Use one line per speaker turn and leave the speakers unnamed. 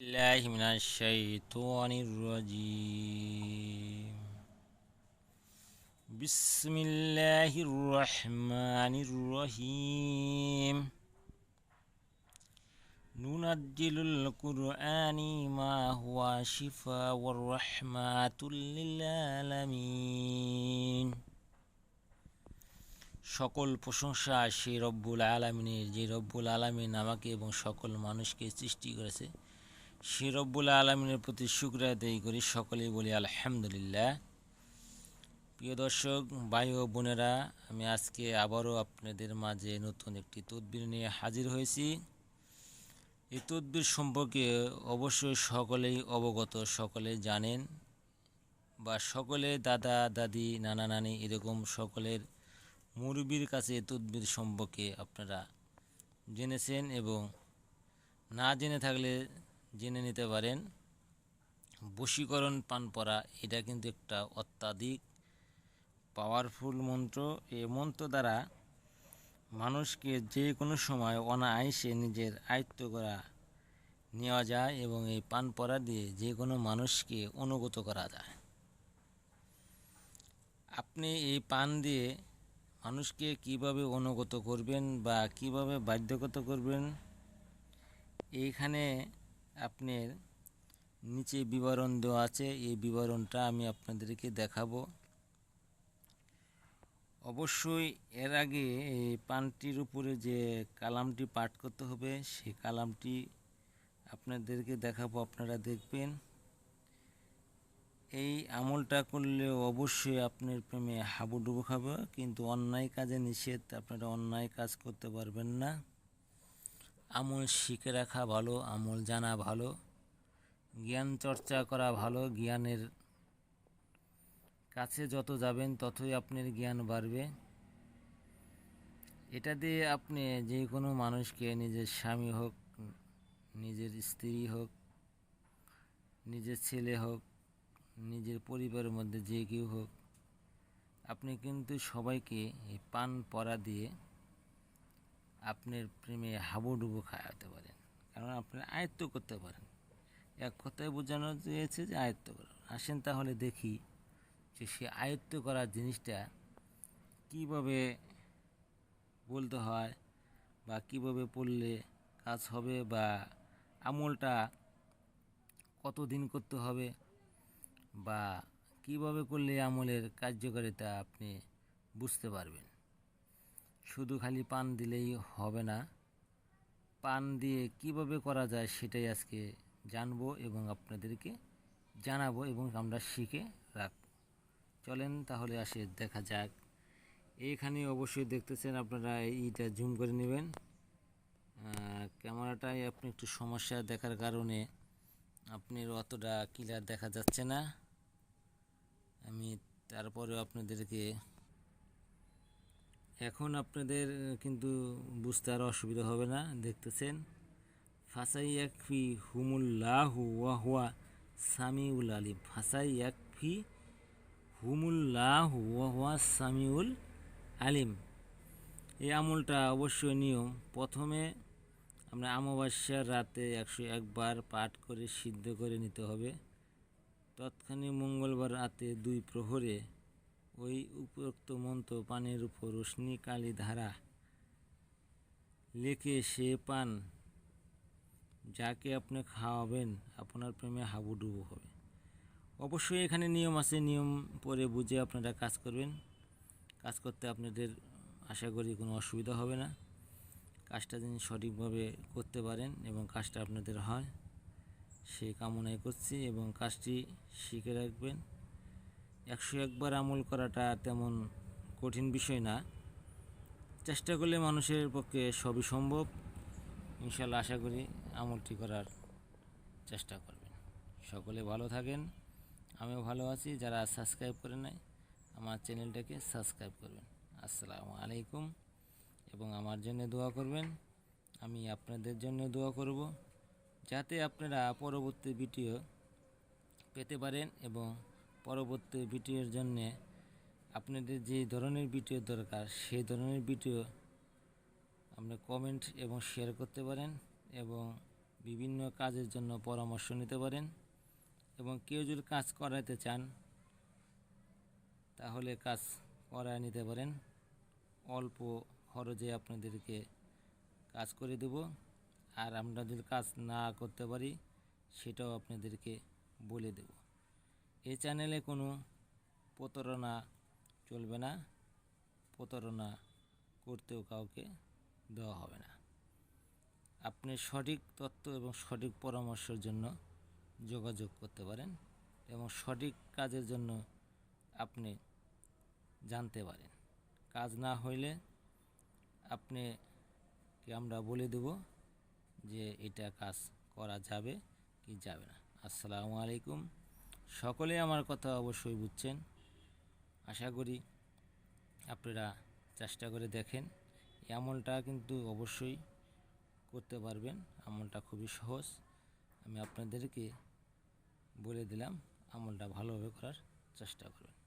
الله من الشيطان الرجيم بسم الله الرحمن الرحيم ننزل القرآن ما هو شفاء والرحمة للعالمين সকল প্রশংসা সেই রব্বুল আলমিনের যে রব্বুল আলমিন আমাকে এবং সকল মানুষকে সৃষ্টি করেছে সে রব্বুল আলমিনের প্রতি শুক্র আদায়ী করি, সকলেই বলি আলহামদুলিল্লাহ। প্রিয় দর্শক, ভাই ও বোনেরা, আমি আজকে আবারও আপনাদের মাঝে নতুন একটি তদবির নিয়ে হাজির হয়েছি। এই তদবির সম্পর্কে অবশ্যই সকলেই অবগত সকলে জানেন বা সকলে দাদা, দাদি, নানা, নানি এরকম সকলের মুরব্বীর কাছে তদবির সম্পর্কে আপনারা জেনেছেন এবং না জেনে থাকলে জেনে নিতে পারেন। বশীকরণ পান পরা, এটা কিন্তু একটা অত্যাধিক পাওয়ারফুল মন্ত্র। এই মন্ত্র দ্বারা মানুষকে যে কোনো সময় অনায়াসে নিজের আয়ত্ত করা, নেওয়া যায় এবং এই পান পরা দিয়ে যে কোনো মানুষকে অনুগত করা যায়। আপনি এই পান দিয়ে মানুষকে কীভাবে অনুগত করবেন বা কীভাবে বাধ্যগত করবেন, এইখানে আপনার নিচে বিবরণ দেওয়া আছে, এই বিবরণটা আমি আপনাদেরকে দেখাবো। অবশ্যই এর আগে এই পানটির উপরে যে কালামটি পাঠ করতে হবে, সেই কালামটি আপনাদেরকে দেখাবো, আপনারা দেখবেন। এই আমলটা করলে অবশ্যই আপনার প্রেমে হাবুডুবু খাবে, কিন্তু অন্যায় কাজে নিষেধ, আপনারা অন্যায় কাজ করতে পারবেন না। আমল শিখে রাখা ভালো, আমল জানা ভালো, জ্ঞান চর্চা করা ভালো, জ্ঞানের কাছে যত যাবেন ততই আপনার জ্ঞান বাড়বে। এটা দিয়ে আপনি যে কোনো মানুষকে, নিজের স্বামী হোক, নিজের স্ত্রী হোক, নিজের ছেলে হোক, নিজের পরিবারের মধ্যে যে কেউ হোক, আপনি কিন্তু সবাইকে এই পান পরা দিয়ে আপনার প্রেমে হাবুডুবু খাওয়াতে পারেন। কারণ আপনি আয়ত্ত করতে পারেন। এক কথায় বোঝানো চেয়েছে যে আয়ত্ত করা আসেন তাহলে দেখি যে সে আয়ত্ত করার জিনিসটা কীভাবে বলতে হয় বা কীভাবে পড়লে কাজ হবে বা আমলটা কতদিন করতে হবে বা কীভাবে করলে আমলের কার্যকারিতা আপনি বুঝতে পারবেন। শুধু খালি পান দিলেই হবে না। পান দিয়ে কীভাবে করা যায় সেটাই আজকে জানব এবং আপনাদেরকে জানাব এবং আমরা শিখে রাখব। চলেন তাহলে আসে দেখা যাক। এইখানে অবশ্যই দেখতেছেন আপনারা, এইটা জুম করে নেবেন। ক্যামেরাটায় আপনি একটু সমস্যা দেখার কারণে আপনার অতটা ক্লিয়ার দেখা যাচ্ছে না। আমি তারপরেও আপনাদেরকে এখন আপনাদের কিন্তু বুঝতে আর অসুবিধা হবে না, দেখতেছেন। ফাসাই একফি হুমুল্লাহু ওয়াহুয়া সামিউল আলিম। ফাসাই একফি হুমুল্লাহু ওয়াহুয়া সামিউল আলিম। এই আমলটা অবশ্যই নিয়ম। প্রথমে আমরা অমাবস্যার রাতে একশো একবার পাঠ করে সিদ্ধ করে নিতে হবে। তৎক্ষণাৎ মঙ্গলবার রাতে দুই প্রহরে ওই উপরোক্ত মন্ত্র পানের উপর রশ্মি কালী ধারা লেখে সে পান যাকে আপনি খাওয়াবেন, আপনার প্রেমে হাবুডুবু হবে। অবশ্যই এখানে নিয়ম আছে, নিয়ম পরে বুঝে আপনারা কাজ করবেন। কাজ করতে আপনাদের আশা করি কোনো অসুবিধা হবে না। কাজটা যিনি সঠিকভাবে করতে পারেন এবং কাজটা আপনাদের হয়, সে কামনাই করছি এবং কাজটি শিখে রাখবেন। একশো একবার আমল করাটা তেমন কঠিন বিষয় না। চেষ্টা করলে মানুষের পক্ষে সবই সম্ভব। ইনশাল্লাহ আশা করি আমলটি করার চেষ্টা করবেন। সকলে ভালো থাকেন। আমিও ভালো আছি। যারা সাবস্ক্রাইব করে নেয় আমার চ্যানেলটাকে সাবস্ক্রাইব করবেন। আসসালামু আলাইকুম। এবং আমার জন্য দোয়া করবেন। আমি আপনাদের জন্য দোয়া করব। যাতে আপনারা পরবর্তী ভিডিও পেতে পারেন এবং পরবর্তী ভিডিওর জন্যে আপনাদের যে ধরনের ভিডিও দরকার, সেই ধরনের ভিডিও আপনি কমেন্ট এবং শেয়ার করতে পারেন এবং বিভিন্ন কাজের জন্য পরামর্শ নিতে পারেন এবং কেউ যদি কাজ করাতে চান, তাহলে কাজ করায় নিতে পারেন। অল্প খরচে আপনাদেরকে কাজ করে দেব। আর আমরা যদি কাজ না করতে পারি, সেটাও আপনাদেরকে বলে দেব। এই চ্যানেলে কোনো প্রতারণা চলবে না। প্রতারণা করতেও কাউকে দেওয়া হবে না। আপনি সঠিক তথ্য এবং সঠিক পরামর্শের জন্য যোগাযোগ করতে পারেন এবং সঠিক কাজের জন্য আপনি জানতে পারেন। কাজ না হইলে আপনি কে আমরা বলে দেব যে এটা কাজ করা যাবে কি যাবে না। আসসালামু আলাইকুম। সকলে আমার কথা অবশ্যই বুঝছেন। আশা করি আপনারা চেষ্টা করে দেখেন, এই আমলটা কিন্তু অবশ্যই করতে পারবেন। আমলটা খুবই সহজ। আমি আপনাদেরকে বলে দিলাম, আমলটা ভালোভাবে করার চেষ্টা করবেন